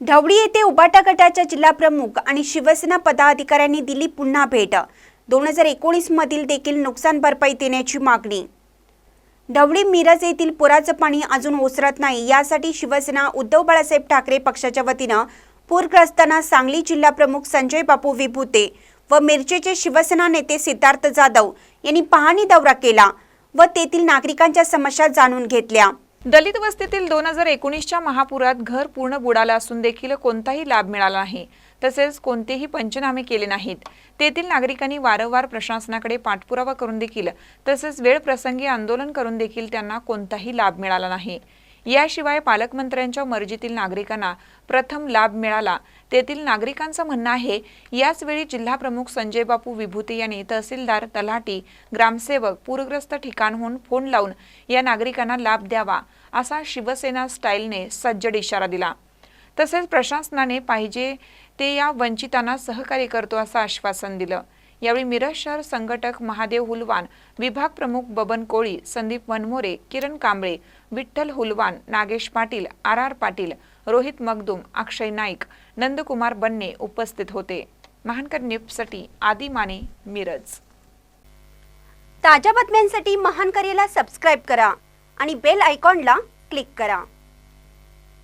ढवळी येथे उबाटा गटाच्या जिल्हा प्रमुख आणि शिवसेना पदाधिकाऱ्यांनी दिली पुन्हा भेट. दोन हजार एकोणीस मधील देखील नुकसान भरपाई देण्याची मागणी. ढवळी मिरज येथील पुराचं पाणी अजून ओसरत नाही यासाठी शिवसेना उद्धव बाळासाहेब ठाकरे पक्षाच्या वतीनं पूरग्रस्तांना सांगली जिल्हा प्रमुख संजय बापू विभूते व मिरजेचे शिवसेना नेते सिद्धार्थ जाधव यांनी पाहणी दौरा केला व तेथील नागरिकांच्या समस्या जाणून घेतल्या. दलित वस्तीतील दोन हजार एकोणीसच्या महापुरात घर पूर्ण बुडालं असून देखील कोणताही लाभ मिळाला नाही. तसेच कोणतेही पंचनामे केले नाहीत. तेथील नागरिकांनी वारंवार प्रशासनाकडे पाठपुरावा करून देखील तसेच वेळ प्रसंगी आंदोलन करून देखील त्यांना कोणताही लाभ मिळाला नाही. याशिवाय पालकमंत्र्यांच्या मर्जीतील नागरिकांना प्रथम लाभ मिळाला. तेथील नागरिकांचं म्हणणं आहे याचवेळी जिल्हाप्रमुख संजय बापू विभूते यांनी तहसीलदार तलाठी ग्रामसेवक पूरग्रस्त ठिकाणहून फोन लावून या नागरिकांना लाभ द्यावा असा शिवसेना स्टाईलने सज्जड इशारा दिला. तसेच प्रशासनाने पाहिजे ते या वंचितांना सहकार्य करतो असं आश्वासन दिलं. यावेळी मिरज शहर संघटक महादेव हुलवान विभाग प्रमुख बबन कोळी संदीप वनमोरे किरण कांबळे विठ्ठल हुलवान नागेश पाटील आर आर पाटील रोहित मगदुम अक्षय नाईक नंदकुमार बन्ने उपस्थित होते. महानकर न्यूजसाठी आदी माने मिरज. ताज्या बातम्यांसाठी महानकरीला सबस्क्राईब करा आणि बेल आयकॉनला क्लिक करा.